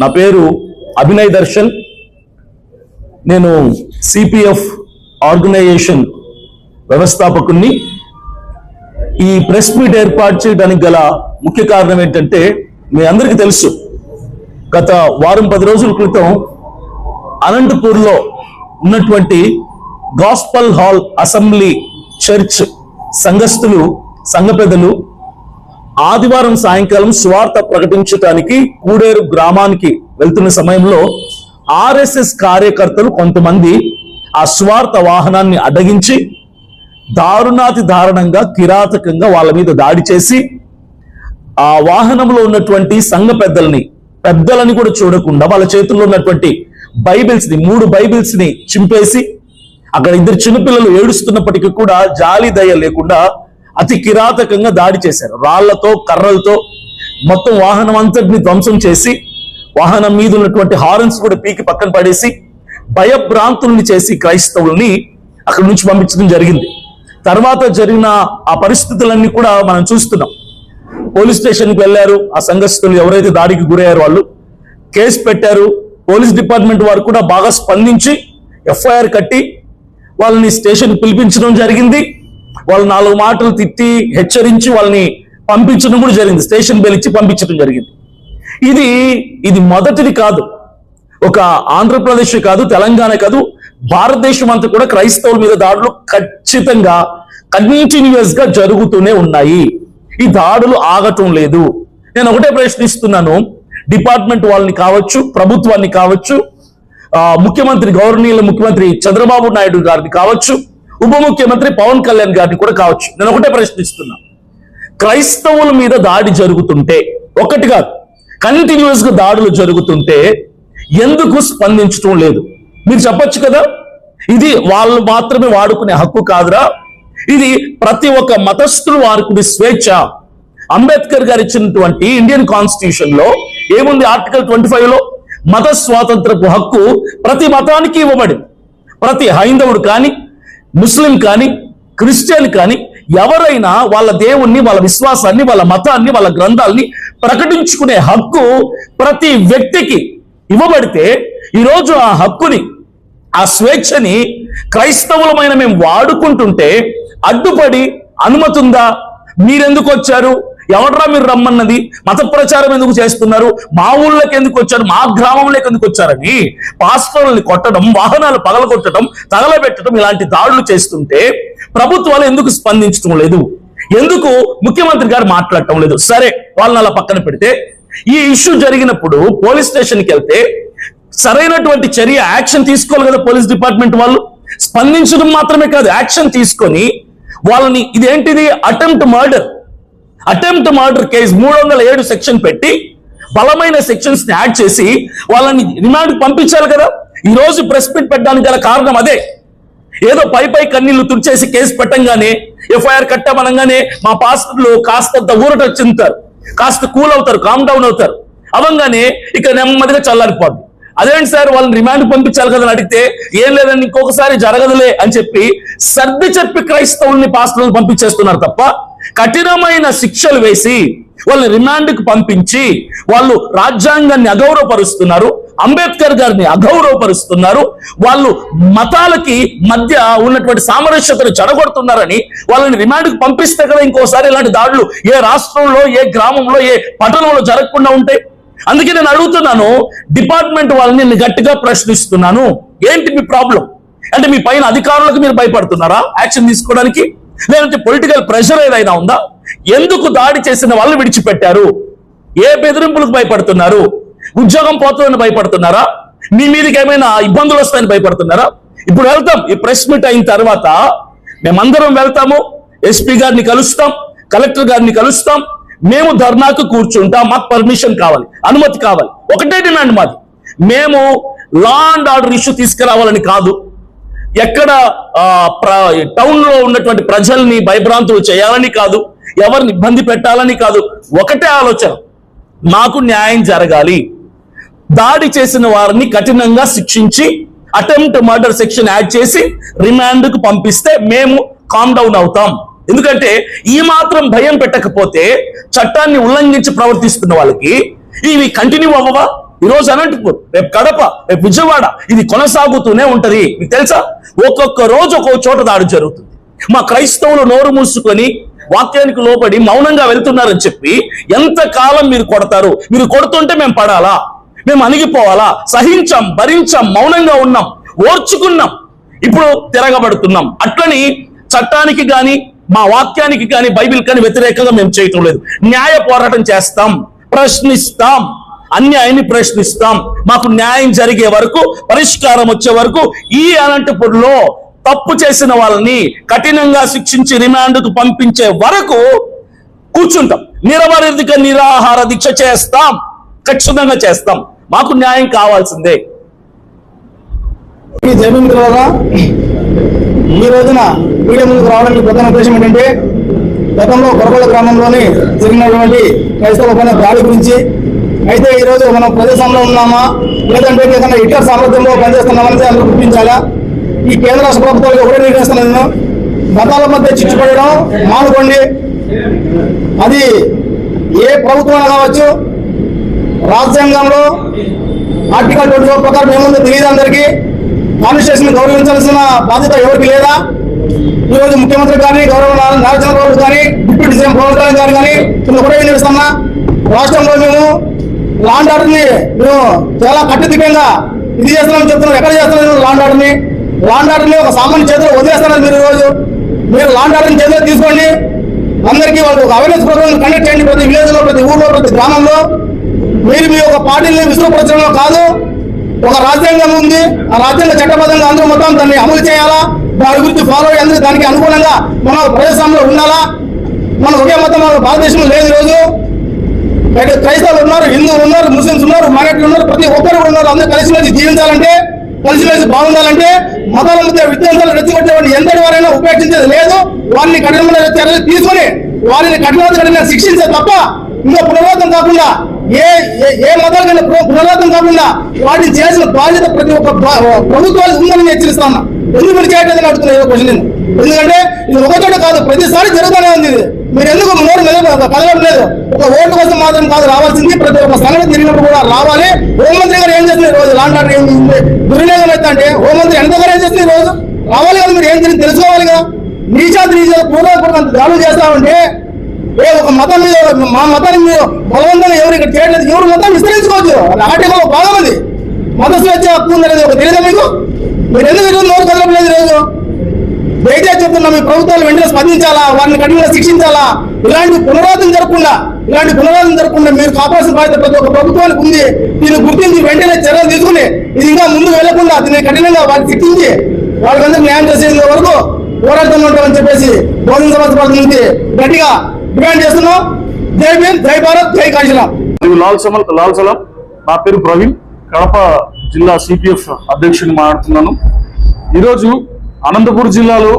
నా పేరు అభినయ్ దర్శన్. నేను సిపిఎఫ్ ఆర్గనైజేషన్ వ్యవస్థాపకుణ్ణి. ఈ ప్రెస్ మీట్ ఏర్పాటు చేయడానికి గల ముఖ్య కారణం ఏంటంటే మీ అందరికీ తెలుసు గత వారం పది రోజుల క్రితం అనంతపూర్లో ఉన్నటువంటి గాస్పల్ హాల్ అసెంబ్లీ చర్చ్ సంఘస్థులు సంఘ పెద్దలు ఆదివారం సాయంకాలం స్వార్థ ప్రకటించడానికి కూడేరు గ్రామానికి వెళ్తున్న సమయంలో ఆర్ఎస్ఎస్ కార్యకర్తలు కొంతమంది ఆ స్వార్థ వాహనాన్ని అడ్డగించి దారుణాతి దారుణంగా కిరాతకంగా వాళ్ళ మీద దాడి చేసి ఆ వాహనంలో ఉన్నటువంటి సంఘ పెద్దల్ని పెద్దలని కూడా చూడకుండా వాళ్ళ చేతుల్లో ఉన్నటువంటి బైబిల్స్ని మూడు బైబిల్స్ని చింపేసి అక్కడ ఇద్దరు చిన్నపిల్లలు ఏడుస్తున్నప్పటికీ కూడా జాలి దయ లేకుండా అతి కిరాతకంగా దాడి చేశారు. రాళ్ళతో కర్రలతో మొత్తం వాహనం అంతటిని ధ్వంసం చేసి వాహనం మీద ఉన్నటువంటి హారన్స్ కూడా పీకి పక్కన పడేసి భయభ్రాంతుల్ని చేసి క్రైస్తవుల్ని అక్కడి నుంచి పంపించడం జరిగింది. తర్వాత జరిగిన ఆ పరిస్థితులన్నీ కూడా మనం చూస్తున్నాం. పోలీస్ స్టేషన్కి వెళ్ళారు. ఆ సంఘస్థులు ఎవరైతే దాడికి గురయ్యారో వాళ్ళు కేసు పెట్టారు. పోలీస్ డిపార్ట్మెంట్ వారు కూడా బాగా స్పందించి ఎఫ్ఐఆర్ కట్టి వాళ్ళని స్టేషన్ పిలిపించడం జరిగింది. వాళ్ళు నాలుగు మాటలు తిట్టి హెచ్చరించి వాళ్ళని పంపించడం కూడా జరిగింది. స్టేషన్ బెల్ ఇచ్చి పంపించడం జరిగింది. ఇది ఇది మొదటిది కాదు. ఒక ఆంధ్రప్రదేశ్ కాదు తెలంగాణ కాదు భారతదేశం అంతా కూడా క్రైస్తవుల మీద దాడులు ఖచ్చితంగా కంటిన్యూస్గా జరుగుతూనే ఉన్నాయి. ఈ దాడులు ఆగటం లేదు. నేను ఒకటే ప్రశ్నిస్తున్నాను. డిపార్ట్మెంట్ వాళ్ళని కావచ్చు ప్రభుత్వాన్ని కావచ్చు ఆ, ముఖ్యమంత్రి గౌరవనీయుల ముఖ్యమంత్రి చంద్రబాబు నాయుడు గారిని కావచ్చు ఉప ముఖ్యమంత్రి పవన్ కళ్యాణ్ గారిని కూడా కావచ్చు. నేను ఒకటే ప్రశ్నిస్తున్నా. క్రైస్తవుల మీద దాడి జరుగుతుంటే ఒకటి కాదు కంటిన్యూస్గా దాడులు జరుగుతుంటే ఎందుకు స్పందించటం లేదు? మీరు చెప్పొచ్చు కదా? ఇది వాళ్ళు మాత్రమే వాడుకునే హక్కు కాదురా? ఇది ప్రతి ఒక్క మతస్థులు వాడుకునే స్వేచ్ఛ. అంబేద్కర్ గారు ఇచ్చినటువంటి ఇండియన్ కాన్స్టిట్యూషన్లో ఏముంది ఆర్టికల్ ట్వంటీ ఫైవ్లో మత స్వాతంత్రపు హక్కు ప్రతి మతానికి ఇవ్వబడింది. ప్రతి హైందవుడు కానీ ముస్లిం కానీ క్రిస్టియన్ కానీ ఎవరైనా వాళ్ళ దేవుణ్ణి వాళ్ళ విశ్వాసాన్ని వాళ్ళ మతాన్ని వాళ్ళ గ్రంథాలని ప్రకటించుకునే హక్కు ప్రతి వ్యక్తికి ఇవ్వబడితే ఈరోజు ఆ హక్కుని ఆ స్వేచ్ఛని క్రైస్తవులమైన మేము వాడుకుంటుంటే అడ్డుపడి అనుమతి ఉందా మీరెందుకు వచ్చారు? ఎవడరా మీరు రమ్మన్నది? మత ప్రచారం ఎందుకు చేస్తున్నారు? మా ఊళ్ళకి ఎందుకు వచ్చారు? మా గ్రామంలోకి ఎందుకు వచ్చారని పాస్టర్లని కొట్టడం వాహనాలు పగలగొట్టడం తగలబెట్టడం ఇలాంటి దాడులు చేస్తుంటే ప్రభుత్వాలు ఎందుకు స్పందించడం లేదు? ఎందుకు ముఖ్యమంత్రి గారు మాట్లాడటం లేదు? సరే వాళ్ళని అలా పక్కన పెడితే ఈ ఇష్యూ జరిగినప్పుడు పోలీస్ స్టేషన్కి వెళ్తే సరైనటువంటి చర్య యాక్షన్ తీసుకోవాలి కదా పోలీస్ డిపార్ట్మెంట్ వాళ్ళు? స్పందించడం మాత్రమే కాదు యాక్షన్ తీసుకొని వాళ్ళని ఇదేంటిది? Attempt murder. Attempt murder case మూడు వందల ఏడు సెక్షన్ పెట్టి బలమైన సెక్షన్స్ని యాడ్ చేసి వాళ్ళని రిమాండ్ పంపించాలి కదా? ఈ రోజు ప్రెస్ మీట్ పెట్టడానికి గల కారణం అదే. ఏదో పై పై కన్నీళ్ళు తుడిచేసి కేసు పెట్టంగానే ఎఫ్ఐఆర్ కట్టమనగానే మా పాస్టర్లు కాస్తంత ఊరట చెందుతారు. కాస్త కూల్ అవుతారు కామ్ డౌన్ అవుతారు. అవంగానే ఇక నెమ్మదిగా చల్లారిపోద్ది. అదేంటి సార్ వాళ్ళని రిమాండ్ పంపించాలి కదా అని అడిగితే ఏం లేదని ఇంకొకసారి జరగదులే అని చెప్పి సర్ది చెప్పి క్రైస్తవుల్ని పాస్టర్లను పంపించేస్తున్నారు తప్ప కఠినమైన శిక్షలు వేసి వాళ్ళని రిమాండ్కి పంపించి వాళ్ళు రాజ్యాంగాన్ని అగౌరవపరుస్తున్నారు అంబేద్కర్ గారిని అగౌరవపరుస్తున్నారు వాళ్ళు మతాలకి మధ్య ఉన్నటువంటి సామరస్యతను చెడగొడుతున్నారని వాళ్ళని రిమాండ్కి పంపిస్తే కదా ఇంకోసారి ఇలాంటి దాడులు ఏ రాష్ట్రంలో ఏ గ్రామంలో ఏ పట్టణంలో జరగకుండా ఉంటాయి. అందుకే నేను అడుగుతున్నాను డిపార్ట్మెంట్ వాళ్ళని నేను గట్టిగా ప్రశ్నిస్తున్నాను. ఏంటి మీ ప్రాబ్లం? అంటే మీ పైన అధికారులకు మీరు భయపడుతున్నారా? యాక్షన్ తీసుకోవడానికి? లేదంటే పొలిటికల్ ప్రెషర్ ఏదైనా ఉందా? ఎందుకు దాడి చేసిన వాళ్ళు విడిచిపెట్టారు? ఏ బెదిరింపులకు భయపడుతున్నారు? ఉద్యోగం పోతుందని భయపడుతున్నారా? మీ మీదకి ఏమైనా ఇబ్బందులు వస్తాయని భయపడుతున్నారా? ఇప్పుడు వెళ్తాం. ఈ ప్రెస్ మీట్ అయిన తర్వాత మేమందరం వెళ్తాము. ఎస్పీ గారిని కలుస్తాం. కలెక్టర్ గారిని కలుస్తాం. మేము ధర్నాకు కూర్చుంటాం. మాకు పర్మిషన్ కావాలి. అనుమతి కావాలి. ఒకటే డిమాండ్ మాది. మేము లా అండ్ ఆర్డర్ ఇష్యూ తీసుకురావాలని కాదు. ఎక్కడ టౌన్లో ఉన్నటువంటి ప్రజల్ని భయభ్రాంతులు చేయాలని కాదు ఎవరిని ఇబ్బంది పెట్టాలని కాదు ఒకటే ఆలోచన. మాకు న్యాయం జరగాలి. దాడి చేసిన వారిని కఠినంగా శిక్షించి అటెంప్ట్ మర్డర్ సెక్షన్ యాడ్ చేసి రిమాండ్కు పంపిస్తే మేము కామ్ డౌన్ అవుతాం. ఎందుకంటే ఈ మాత్రం భయం పెట్టకపోతే చట్టాన్ని ఉల్లంఘించి ప్రవర్తిస్తున్న వాళ్ళకి ఇవి కంటిన్యూ అవ్వవా? ఈ రోజు అనంతపూర్ రేపు కడప రేపు విజయవాడ ఇది కొనసాగుతూనే ఉంటది. మీకు తెలుసా? ఒక్కొక్క రోజు ఒక్కొక్క చోట దాడి జరుగుతుంది. మా క్రైస్తవులు నోరు మూసుకొని వాక్యానికి లోపడి మౌనంగా వెళ్తున్నారని చెప్పి ఎంత కాలం మీరు కొడతారు? మీరు కొడుతుంటే మేము పడాలా? మేము అణిగిపోవాలా? సహించాం భరించాం మౌనంగా ఉన్నాం ఓర్చుకున్నాం ఇప్పుడు తిరగబడుతున్నాం. అట్లని చట్టానికి గాని మా వాక్యానికి కానీ బైబిల్ కానీ వ్యతిరేకంగా మేము చేయటం లేదు. న్యాయ పోరాటం చేస్తాం ప్రశ్నిస్తాం. అన్యాయాన్ని ప్రశ్నిస్తాం. మాకు న్యాయం జరిగే వరకు పరిష్కారం వచ్చే వరకు ఈ అనంతపురంలో తప్పు చేసిన వాళ్ళని కఠినంగా శిక్షించి రిమాండ్కు పంపించే వరకు కూర్చుంటాం. నిరవధిక నిరాహార దీక్ష చేస్తాం. ఖచ్చితంగా చేస్తాం. మాకు న్యాయం కావాల్సిందే. ఈ ఈ రోజున మీడియా ముందుకు రావడానికి ప్రధాన ఉద్దేశం ఏంటంటే గతంలో కొరకొండ గ్రామంలోని జరిగినటువంటి క్రైస్తవ దాడి గురించి అయితే ఈ రోజు మనం ప్రదేశంలో ఉన్నామా? లేదంటే ఏదైనా ఇతర సామర్థ్యంలో పనిచేస్తున్నామని అందరూ గుర్తించాలా? ఈ కేంద్ర రాష్ట్ర ప్రభుత్వాలకు ఒకటే నిర్ణయిస్తున్నాను మతాల మధ్య చిచ్చుపడడం మానుకోండి. అది ఏ ప్రభుత్వం కావచ్చు రాజ్యాంగంలో ఆర్టికల్ ట్వంటీ ఫోర్ ప్రకారం ఏముందో తెలియదు అందరికీ. కాన్స్టిట్యూషన్ గౌరవించాల్సిన బాధ్యత ఎవరికి లేదా? ఈ రోజు ముఖ్యమంత్రి కానీ గౌరవ నారా చంద్రబాబు కానీ డిప్యూటీ సీఎం పవన్ కళ్యాణ్ గారు కానీ నేను ఒకటే వినిపిస్తున్నా రాష్ట్రంలో మేము లాండ్ ఆర్డర్ని మేము చాలా కట్టుదిట్టంగా ఇది చేస్తున్నామని చెప్తున్నాం ఎక్కడ చేస్తున్నాను లాండ్ ఆర్డర్ని లాండ్ ఆర్డర్ని ఒక సామాన్య చేతిలో వదిలేస్తున్నారు మీరు ఈరోజు. రోజు మీరు లాండ్ ఆర్డర్ని చేతిలో తీసుకోండి. అందరికీ వాళ్ళకి ఒక అవేర్నెస్ ప్రోగ్రామ్ కండక్ట్ చేయండి ప్రతి విలేజ్లో ప్రతి ఊర్లో ప్రతి గ్రామంలో. మీరు మీ యొక్క పార్టీని విశ్వపరచడంలో కాదు ఒక రాజ్యాంగం ఉంది. ఆ రాజ్యాంగ చట్టబద్ధంగా అందరూ మొత్తం దాన్ని అమలు చేయాలా? దాని గురించి ఫాలో అయ్యేందుకు దానికి అనుగుణంగా మన ప్రజాస్వామ్యంలో ఉండాలా? మనం ఒకే మొత్తం మన భారతదేశంలో లేదు ఈరోజు. ఇక్కడ క్రైస్తవులు ఉన్నారు హిందువులు ఉన్నారు ముస్లింస్ ఉన్నారు మైనార్టీలు ఉన్నారు ప్రతి ఒక్కరు ఉన్నారు. అందరూ కలిసిమెలిసి జీవించాలంటే కలిసిమెలిసి బాగుండాలంటే మతాల మధ్య విద్యార్థులు రెచ్చగొట్టేవాడిని ఎంతటి వారైనా ఉపేక్షించేది లేదు. వారిని కఠినమైన చర్యలు తీసుకొని వారిని కఠినమైన శిక్షించే తప్ప ఇంకా పునరావృతం కాకుండా ఏ ఏ- ఏ మతాలకైనా పునరావృతం కాకుండా వాటిని చేసిన బాధ్యత ప్రతి ఒక్క ప్రభుత్వాలు ఉందని నేను హెచ్చరిస్తాను. ఎందుకు మీరు చేయట్లేదని అడుగుతున్నా ఏదో క్వశ్చన్ నేను? ఎందుకంటే ఇది ఒక చోట కాదు ప్రతిసారి జరుగుతూనే ఉంది ఇది. మీరు ఎందుకు నోరు మీద కదలడం లేదు? ఒక ఓటు కోసం మాత్రం కాదు రావాల్సింది. ప్రతి ఒక్క సంఘటన జరిగినప్పుడు కూడా రావాలి. హోంమంత్రి గారు ఏం చేస్తుంది ఈ రోజు లాంటి ఆర్డర్ ఏం ఉంది? దుర్వినియోగం అయితే అంటే హోంమంత్రి ఎంత గారు ఏం ఈ రోజు రావాలి కదా మీరు ఏం జరిగింది తెలుసుకోవాలి కదా? నీచాతి నీచా పూర్వపూర్వం దాడులు చేస్తామంటే ఏ ఒక మతం మీద మా మతాన్ని మీరు బలవంతంగా ఎవరు ఇక్కడ చేయట్లేదు? ఎవరు మతం విస్తరించుకోవచ్చు అది ఆటలో భాగం అది. మత స్వేచ్ఛ హక్కు ఉందనేది ఒక తెలియదా మీకు? మీరు ఎందుకు ఈరోజు నోరు లేదు ఈరోజు? దయచేసి చెప్తున్నా మీ ప్రభుత్వాలు వెంటనే స్పందించాలా? వారిని కఠినంగా శిక్షించాలా? ఇలాంటి పునరాదం జరగకుండా ఇలాంటి పునరాదం జరగకుండా మీరు కాపాల్సిన బాధ్యత ప్రతి ఒక్క ప్రభుత్వానికి ఉంది. దీన్ని గుర్తించి వెంటనే చర్యలు తీసుకుని ఇది ఇంకా ముందు వెళ్ళకుండా దీన్ని కఠినంగా వారిని శిక్షించి వాళ్ళకందరూ న్యాయం చేసేంత వరకు పోరాడుతూ ఉంటామని చెప్పేసి బోధన సమాజ పార్టీ నుంచి గట్టిగా డిమాండ్ చేస్తున్నాం. జై భీమ్ జై భారత్ జై కాశీరామ్ లాల్ లాల్ సలాం. నా పేరు ప్రవీణ్. కడప జిల్లా సిపిఎఫ్ అధ్యక్షుని మాట్లాడుతున్నాను. ఈరోజు అనంతపురం జిల్లాలో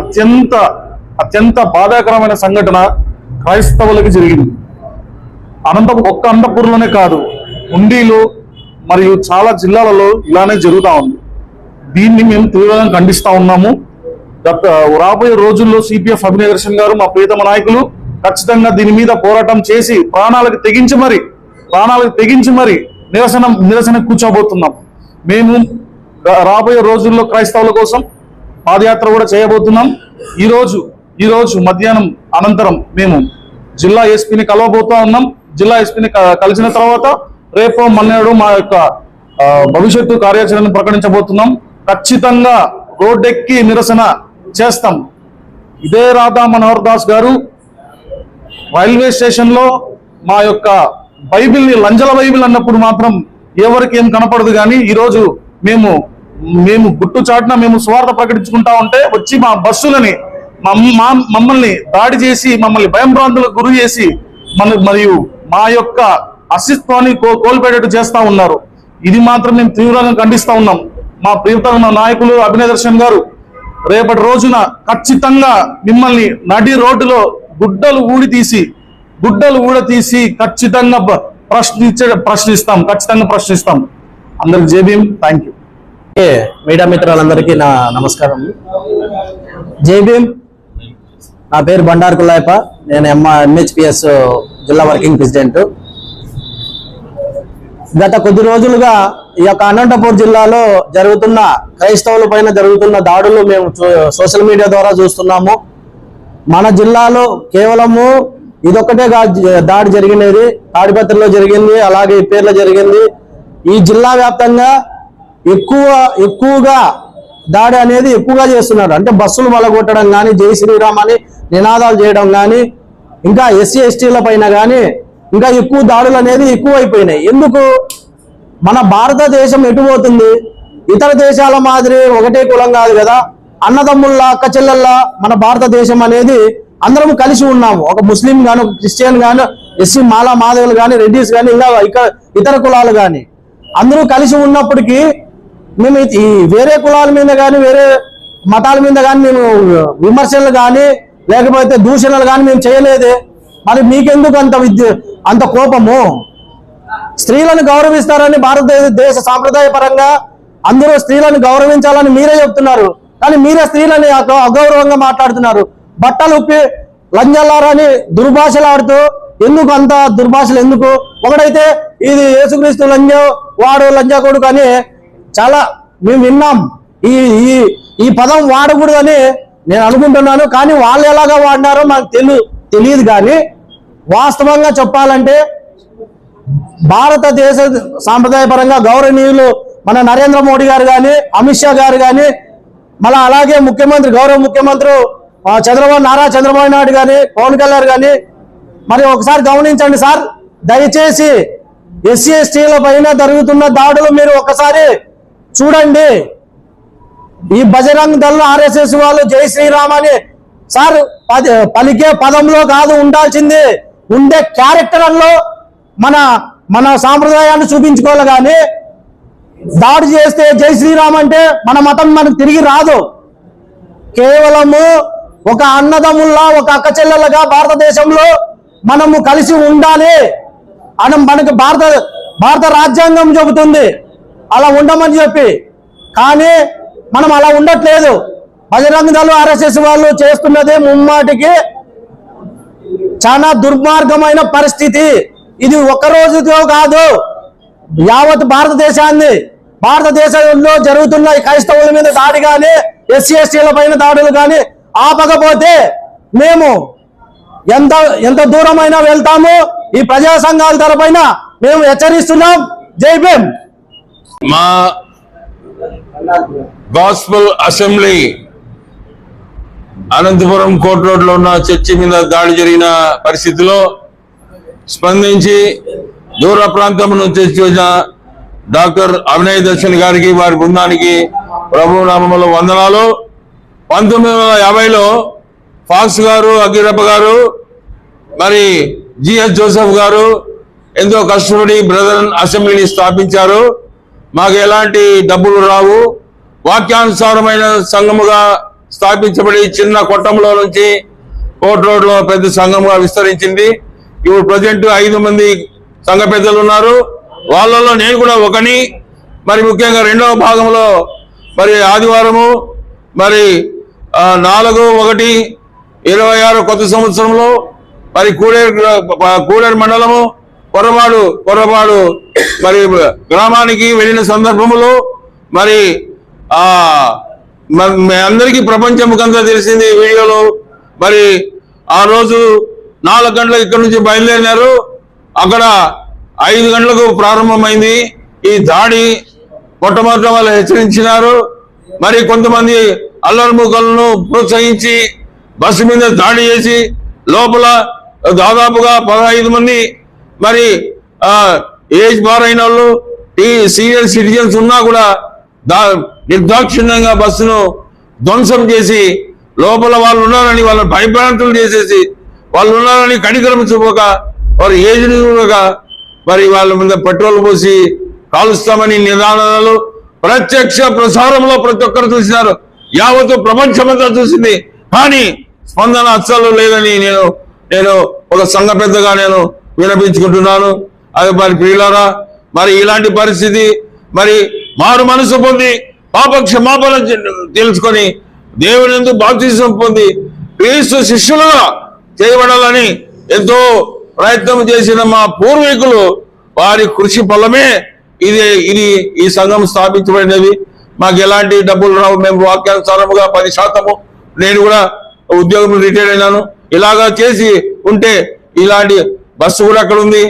అత్యంత అత్యంత బాధాకరమైన సంఘటన క్రైస్తవులకు జరిగింది. అనంత ఒక్క అనంతపురంలోనే కాదు ఉండిలో మరియు చాలా జిల్లాలలో ఇలానే జరుగుతూ ఉంది. దీన్ని మేము తీవ్రంగా ఖండిస్తూ ఉన్నాము. గత రాబోయే రోజుల్లో సిపిఎఫ్ అభినయ గారు మా ప్రియతమ నాయకులు ఖచ్చితంగా దీని మీద పోరాటం చేసి ప్రాణాలకు తెగించి మరి ప్రాణాలకు తెగించి మరి నిరసన నిరసన కూర్చోబోతున్నాం. మేము రాబోయే రోజుల్లో క్రైస్తవుల కోసం పాదయాత్ర కూడా చేయబోతున్నాం. ఈరోజు ఈరోజు మధ్యాహ్నం అనంతరం మేము జిల్లా ఎస్పీని కలవబోతా ఉన్నాం. జిల్లా ఎస్పీని కలిసిన తర్వాత రేపు మన్నాడు మా యొక్క భవిష్యత్తు కార్యాచరణను ప్రకటించబోతున్నాం. ఖచ్చితంగా రోడ్డెక్కి నిరసన చేస్తాం. ఇదే రాధా మనోహర్ దాస్ గారు రైల్వే స్టేషన్లో మా యొక్క బైబిల్ని లంజల బైబిల్ అన్నప్పుడు మాత్రం ఎవరికి ఏం కనపడదు కానీ ఈరోజు మేము మేము గుట్టు చాటున మేము స్వార్థ ప్రకటించుకుంటా ఉంటే వచ్చి మా బస్సులని మమ్- మా- మమ్మల్ని దాడి చేసి మమ్మల్ని భయంభ్రాంతులకు గురి చేసి మన మరియు మా యొక్క అస్తిత్వాన్ని కో కోల్పోయేటట్టు చేస్తా ఉన్నారు. ఇది మాత్రం మేము తీవ్రంగా ఖండిస్తా ఉన్నాం. మా ప్రియతమ నాయకులు అభినయ దర్శన్ గారు రేపటి రోజున ఖచ్చితంగా మిమ్మల్ని నడి రోడ్డులో గుడ్డలు ఊడి తీసి గుడ్డలు ఊడ తీసి ఖచ్చితంగా ప్రశ్నించే ప్రశ్నిస్తాం. ఖచ్చితంగా ప్రశ్నిస్తాం. అందరికి జేబీఎం థ్యాంక్ యూ మీడియా మిత్రులందరికీ నా నమస్కారం. జై భీమ్ నా పేరు బండారు కుల్లాయప నేను ఎంఆ ఎంహెచ్పిఎస్ జిల్లా వర్కింగ్ ప్రెసిడెంట్. గత కొద్ది రోజులుగా ఈ యొక్క అనంతపూర్ జిల్లాలో జరుగుతున్న క్రైస్తవుల పైన జరుగుతున్న దాడులు మేము సోషల్ మీడియా ద్వారా చూస్తున్నాము. మన జిల్లాలో కేవలము ఇదొక్కటే దాడి జరిగినది. తాడిపత్రిలో జరిగింది అలాగే పేర్లో జరిగింది. ఈ జిల్లా వ్యాప్తంగా ఎక్కువ ఎక్కువగా దాడి అనేది ఎక్కువగా చేస్తున్నారు. అంటే బస్సులు మలగొట్టడం కానీ జై శ్రీరామ్ అని నినాదాలు చేయడం కానీ ఇంకా ఎస్సీ ఎస్టీల పైన కానీ ఇంకా ఎక్కువ దాడులు అనేది ఎక్కువ అయిపోయినాయి ఎందుకు? మన భారతదేశం ఎటుపోతుంది ఇతర దేశాల మాదిరి ఒకటే కులం కాదు కదా. అన్నదమ్ముల్లా అక్క చెల్లెల్లా మన భారతదేశం అనేది అందరం కలిసి ఉన్నాము. ఒక ముస్లిం గాను క్రిస్టియన్ గాను ఎస్సీ మాలా మాధవులు కానీ రెడ్డిస్ కానీ ఇంకా ఇక- ఇతర కులాలు కానీ అందరూ కలిసి ఉన్నప్పటికీ మేము ఈ- వేరే కులాల మీద కానీ వేరే మతాల మీద కానీ మేము విమర్శలు కానీ లేకపోతే దూషణలు కానీ మేము చేయలేదే. మరి మీకెందుకు అంత విద్య అంత కోపము? స్త్రీలను గౌరవిస్తారని భారతదేశ దేశ సాంప్రదాయ పరంగా అందరూ స్త్రీలను గౌరవించాలని మీరే చెప్తున్నారు. కానీ మీరే స్త్రీలని అగౌరవంగా మాట్లాడుతున్నారు. బట్టలు ఉప్పి లంజల్లారని దుర్భాషలు ఆడుతూ ఎందుకు అంత దుర్భాషలు ఎందుకు? ఒకడైతే ఇది యేసుక్రీస్తు లంజ వాడు లంజ కొడుకు అని చాలా మేము విన్నాం. ఈ ఈ ఈ పదం వాడకూడదని నేను అనుకుంటున్నాను కానీ వాళ్ళు ఎలాగా వాడినారో నాకు తెలు తెలియదు కానీ వాస్తవంగా చెప్పాలంటే భారతదేశ సాంప్రదాయపరంగా గౌరవనీయులు మన నరేంద్ర మోడీ గారు కానీ అమిత్ షా గారు కానీ మళ్ళీ అలాగే ముఖ్యమంత్రి గౌరవ ముఖ్యమంత్రి చంద్రబాబు నారా చంద్రబాబు నాయుడు కానీ పవన్ కళ్యాణ్ కానీ మరి ఒకసారి గమనించండి సార్ దయచేసి ఎస్సీ ఎస్టీల పైన జరుగుతున్న దాడులు మీరు ఒకసారి చూడండి. ఈ బజరంగ్ దళ్ ఆర్ఎస్ఎస్ వాళ్ళు జై శ్రీరామ్ అని. సార్ పలికే పదంలో కాదు ఉండాల్సింది. ఉండే క్యారెక్టర్లో మన మన సాంప్రదాయాన్ని చూపించుకోవాలి కానీ దాడి చేస్తే జై శ్రీరామ్ అంటే మన మతం మనకు తిరిగి రాదు. కేవలము ఒక అన్నదమ్ముల్లా ఒక అక్క చెల్లెలుగా భారతదేశంలో మనము కలిసి ఉండాలి. అని మనకు భారత భారత రాజ్యాంగం చెబుతుంది. అలా ఉండమని చెప్పి. కానీ మనం అలా ఉండట్లేదు. బజరంగ దళం ఆర్ఎస్ఎస్ వాళ్ళు చేస్తున్నది ముమ్మాటికి చాలా దుర్మార్గమైన పరిస్థితి. ఇది ఒక్క రోజుతో కాదు. యావత్ భారతదేశాన్ని భారతదేశంలో జరుగుతున్న క్రైస్తవుల మీద దాడి కానీ ఎస్సీ ఎస్టీల పైన దాడులు కానీ ఆపకపోతే మేము ఎంత ఎంత దూరమైనా వెళ్తాము. ఈ ప్రజా సంఘాల తరపైన మేము హెచ్చరిస్తున్నాం. జై భీమ్! మా గాస్పల్ అసెంబ్లీ అనంతపురం కోర్టు రోడ్లో ఉన్న చర్చి మీద దాడి జరిగిన పరిస్థితిలో స్పందించి దూర ప్రాంతం నుంచి వచ్చిన డాక్టర్ అభినయ్ దర్శన్ గారికి వారి బృందానికి ప్రభు నామంలో వందనాలు. పంతొమ్మిది వందల యాభైలో ఫాక్స్ గారు అగ్గిరప్ప గారు మరి జిఎస్ జోసెఫ్ గారు ఎంతో కష్టపడి బ్రదర్ అసెంబ్లీని స్థాపించారు. మాకు ఎలాంటి డబ్బులు రావు. వాక్యానుసారమైన సంఘముగా స్థాపించబడి చిన్న కొట్టంలో నుంచి కోట్ రోడ్లో పెద్ద సంఘముగా విస్తరించింది. ఇప్పుడు ప్రజెంట్ ఐదు మంది సంఘ పెద్దలు ఉన్నారు. వాళ్ళలో నేను కూడా ఒకని. మరి ముఖ్యంగా రెండవ భాగంలో మరి ఆదివారము మరి నాలుగు ఒకటి ఇరవై ఆరు కొత్త సంవత్సరంలో మరి కూడేరు కూడేరు మండలము కొరబాడు కొరబాడు మరి గ్రామానికి వెళ్ళిన సందర్భంలో మరి ఆ మ- అందరికీ ప్రపంచముఖంగా తెలిసింది వీడియోలో. మరి ఆ రోజు నాలుగు గంటలకు ఇక్కడ నుంచి బయలుదేరినారు. అక్కడ ఐదు గంటలకు ప్రారంభమైంది. ఈ దాడి మొట్టమొదట వాళ్ళు హెచ్చరించినారు. మరి కొంతమంది అల్లరిముఖలను ప్రోత్సహించి బస్సు మీద దాడి చేసి లోపల దాదాపుగా పదహైదు మంది మరి ఏజ్ బార్ అయిన వాళ్ళు ఈ సీనియర్ సిటిజన్స్ ఉన్నా కూడా దా నిర్దాక్షిణ్యంగా బస్సును ధ్వంసం చేసి లోపల వాళ్ళు ఉన్నారని వాళ్ళని భయభ్రాంతులు చేసేసి వాళ్ళు ఉన్నారని కనికరం చూపక వారి ఏజ్ మరి వాళ్ళ మీద పెట్రోల్ పోసి కాలుస్తామని నిదానాలు ప్రత్యక్ష ప్రసారంలో ప్రతి ఒక్కరు చూసినారు. యావత్తు ప్రపంచమంతా చూసింది. కానీ స్పందన అస్సలు లేదని నేను నేను ఒక సంఘ పెద్దగా నేను వినపించుకుంటున్నాను. అది మరి ప్రియులారా మరి ఇలాంటి పరిస్థితి మరి మారు మనసు పొంది పాప క్షమాపణ తెలుసుకొని దేవుని ఎందుకు బాప్తీసం పొంది క్రీస్తు శిష్యులుగా చేయబడాలని ఎంతో ప్రయత్నం చేసిన మా పూర్వీకులు వారి కృషి ఫలమే ఇది ఇది ఈ సంఘం స్థాపించబడినది. మాకు ఎలాంటి డబ్బులు రావు మేము వాక్యానుసారముగా పది శాతము నేను కూడా ఉద్యోగం రిటైర్ అయినాను. ఇలాగా చేసి ఉంటే ఇలాంటి బస్సు కూడా అక్కడ ఉంది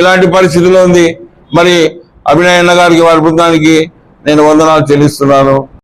ఇలాంటి పరిస్థితిలో ఉంది. మరి అభినయ అన్న గారికి వారి బృందానికి నేను వందనాలు చెల్లిస్తున్నాను.